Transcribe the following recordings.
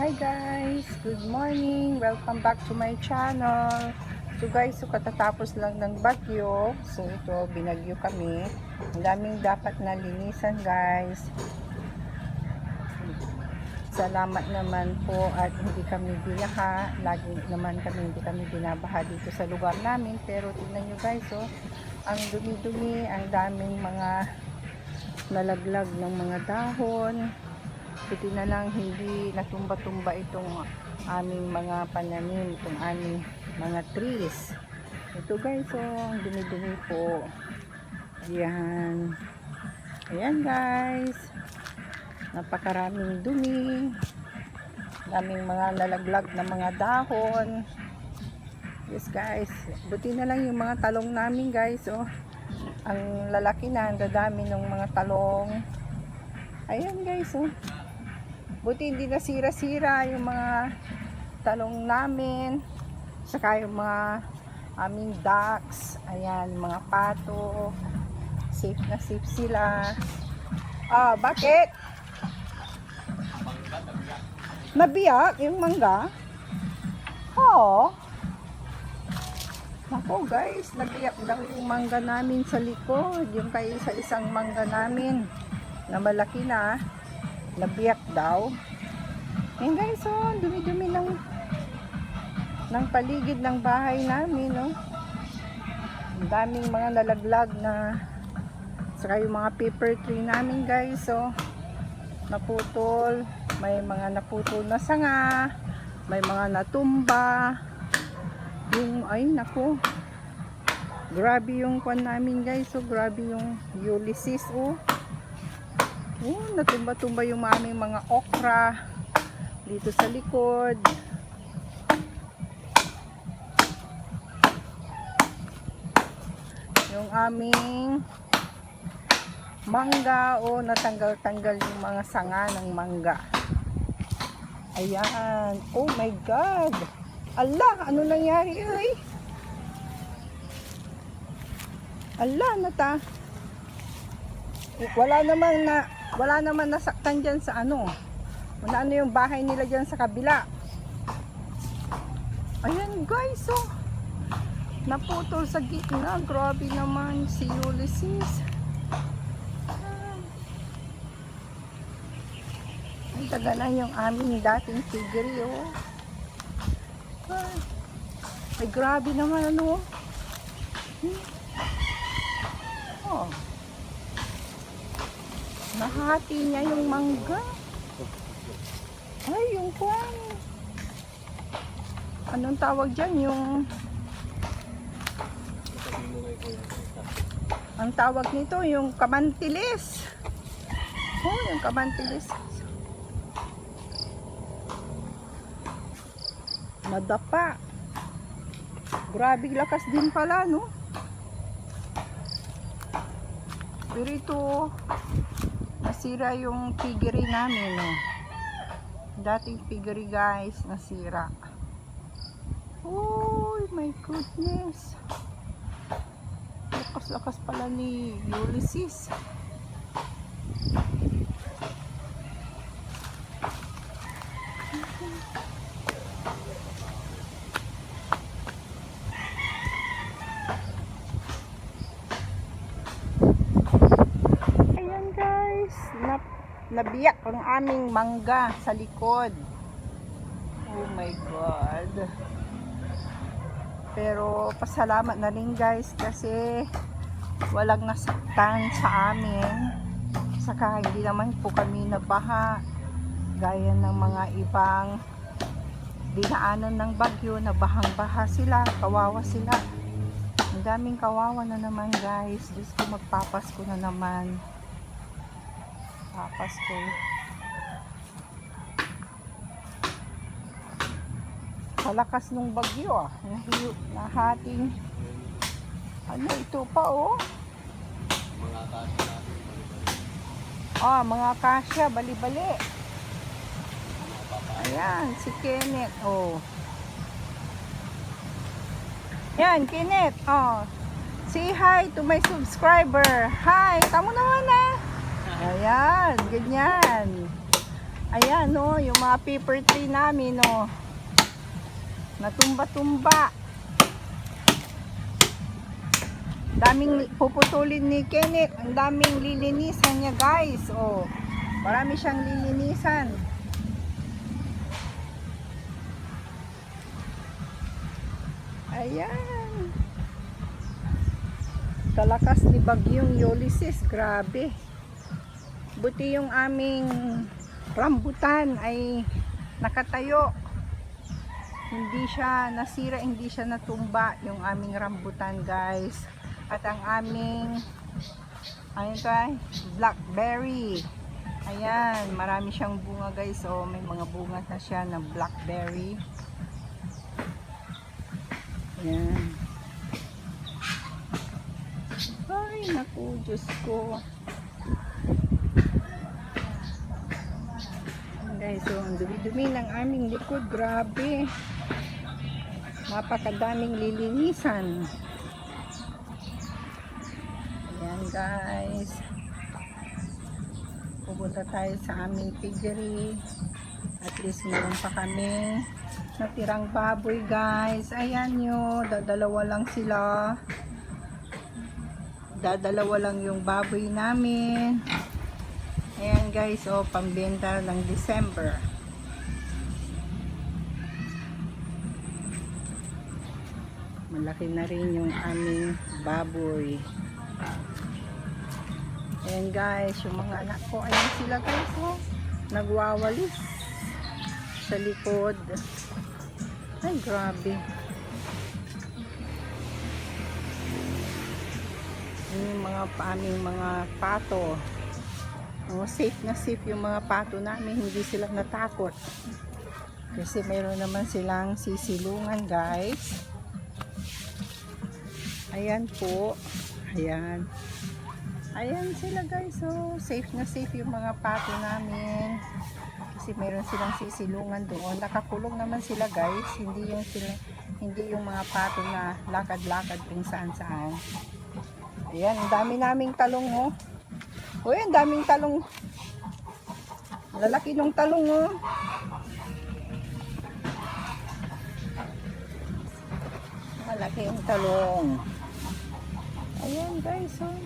Hi guys! Good morning! Welcome back to my channel. So guys, so katatapos lang ng bagyo. So ito, binagyo kami. Ang daming dapat na linisan guys. Salamat naman po at hindi kami binaha. Lagi naman kami hindi kami binabaha dito sa lugar namin. Pero tingnan nyo guys, oh, ang dumi-dumi, ang daming mga nalaglag ng mga dahon. Buti na lang hindi natumba-tumba itong aming mga pananim, itong aming mga trees. Ito guys, oh, ang dumi-dumi po. Ayan. Ayan guys. Napakaraming dumi. Daming mga nalaglag na mga dahon. Yes guys. Buti na lang yung mga talong namin guys, oh. Ang lalaki na, ang dadami ng mga talong. Ayan guys, oh. Buti hindi nasira-sira yung mga talong namin. Saka yung mga aming ducks. Ayan, mga pato. Safe na safe sila. Ah, bakit? Nabiyak yung mangga? Oo. Ako guys, nabiyak daw yung mangga namin sa likod. Yung kay sa isang mangga namin na malaki na nabiyak daw. Yan guys, oh, dumi-dumi ng ng paligid ng bahay namin, no. Ang daming mga nalaglag na saka yung mga paper tree namin, guys, oh. Naputol, may mga naputol na sanga, may mga natumba. Yung ay nako. Grabe yung kwan namin, guys, oh. Grabe yung Ulysses, oh. Oh, natumba-tumba yung aming mga okra dito sa likod. Yung aming mangga o natanggal-tanggal yung mga sanga ng mangga. Ayan. Oh my God. Allah, ano nangyari ay? Allah, nata. Wala namang na wala naman nasaktan dyan sa ano. Wala ano yung bahay nila dyan sa kabila. Ayan guys, oh. Naputol sa gitna. Grabe naman si Ulysses. Ay, taga na yung aming dating tigre, oh. Ay, grabe naman, ano. Hmm. Oh. Nahati niya yung mangga. Ay, yung kwan. Anong tawag dyan? Yung... Ang tawag nito, yung kamantilis. Oh, yung kamantilis. Madapa. Grabe lakas din pala, no? Pero ito, nasira yung piggery namin, no? Dating piggery, guys, nasira. Oh my goodness. Lakas-lakas pala ni Ulysses. Ayan guys, nap nabiyak ang aming mangga sa likod. Oh my God. Pero pasalamat na rin guys kasi walang nasaktan sa amin. Saka hindi naman po kami nabaha gaya ng mga ibang dinaanan ng bagyo na bahang-baha sila, kawawa sila. Ang daming kawawa na naman guys. Diyos ko magpapasko na naman. Papasko. Sa lakas ng bagyo ah. Nahiyo, nahating. Ano ito pa oh. Ah, mga kasya, bali-bali. Ayan, si Kenneth. Oh. Yan, Kenneth. Oh. Say hi to my subscriber. Hi, tamo naman na. Ayan, ganyan. Ayan, no, yung mga paper tree namin, no. Natumba-tumba. Daming puputulin ni Kenneth. Ang daming lilinisan niya, guys. Oh, marami siyang lilinisan. Ayan. Kalakas ni Bagyong Ulysses. Grabe. Buti yung aming rambutan ay nakatayo. Hindi siya nasira, hindi siya natumba yung aming rambutan guys. At ang aming ano ito ay? Blackberry. Ayan, marami siyang bunga guys. So, may mga bunga na siya ng blackberry. Ayan. Ay, naku, Diyos ko. Guys, so ang dumi-dumi ng aming likod, grabe. Napakadaming lilinisan. Ayan guys. Pupunta tayo sa aming piggery. At least meron pa kami natirang baboy guys. Ayan nyo, dadalawa lang sila. Dadalawa lang yung baboy namin. Ayan guys, oh, pambenta ng December. Malaki na rin yung aming baboy. Ayan guys, yung mga anak ko, ayan sila guys, oh. Nagwawalis sa likod. Ay, grabe. Yun yung mga aming mga pato. Oh, safe na safe yung mga pato namin, hindi sila natakot. Kasi mayroon naman silang sisilungan, guys. Ayan po. Ayan. Ayan sila, guys. So, safe na safe yung mga pato namin. Kasi mayroon silang sisilungan doon. Nakakulong naman sila, guys. Hindi yung sila, hindi yung mga pato na lakad-lakad kung saan-saan. Ayan, ang dami naming talong, oh. Uy, ang daming talong. Lalaki ng talong, oh. Malaki yung talong. Ayan, guys, oh.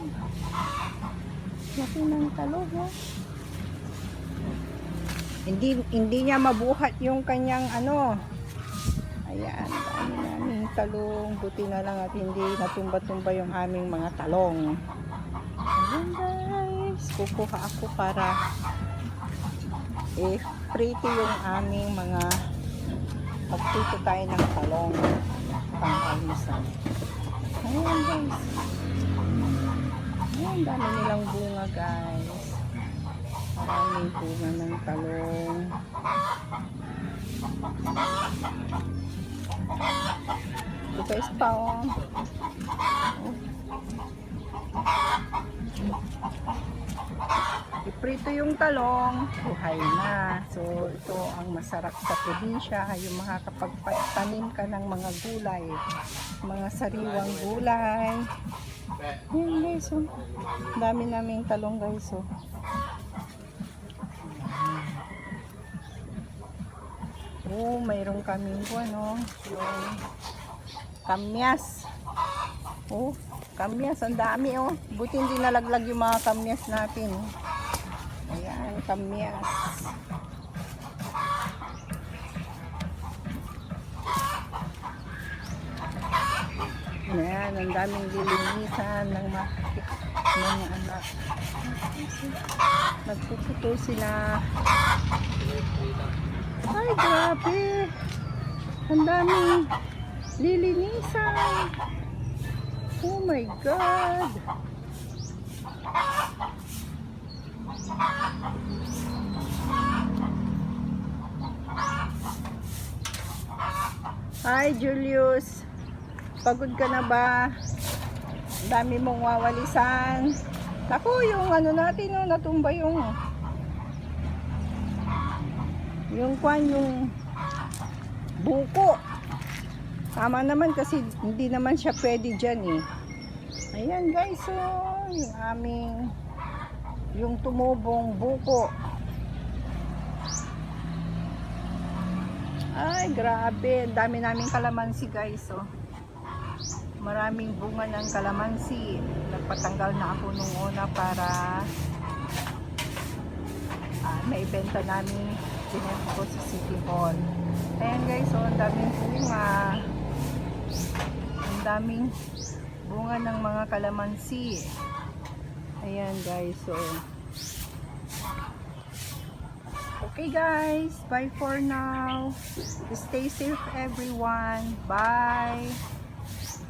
Laki ng talong, oh. Hindi, hindi niya mabuhat yung kanyang, ano, Ayan, dami talong. Buti na lang at hindi natumba-tumba yung aming mga talong. Ayan guys, kukuha ako para eh, pretty yung aming mga magtito tayo ng talong pang-almusal. Ayan guys. Ayan, dami nilang bunga guys. Maraming bunga ng talong. Ito is pa oh. Iprito yung talong, buhay na. So, ito ang masarap sa probinsya, yung makakapagtanim ka ng mga gulay, mga sariwang gulay. Yan guys, oh. Dami naming talong guys, oh. Oh, mayroong kaming ano, yung kamyas. Oh, kamyas, ang dami, oh. Buti hindi nalaglag yung mga kamyas natin. Ayan, kamyas. Ayan, ang daming lilinisan ng mga, mga anak. Nagpuputo sila. Ay, grabe. Ang daming lilinisan. Oh my God. Hi, Julius. Pagod ka na ba? Dami mong wawalisan. Naku, yung ano natin, no, natumba yung yung kwan, yung buko. Tama naman kasi hindi naman siya pwede dyan eh. Ayan guys, so, yung aming yung tumubong buko. Ay, grabe. Dami naming kalamansi, guys. Oh. Maraming bunga ng kalamansi. Nagpatanggal na ako nung una para ah, maibenta namin pinento ko sa City Hall. Ayan guys, oh, ang daming bunga. Ang daming bunga ng mga kalamansi. Ayan guys, so Okay guys, bye for now. Stay safe everyone. Bye.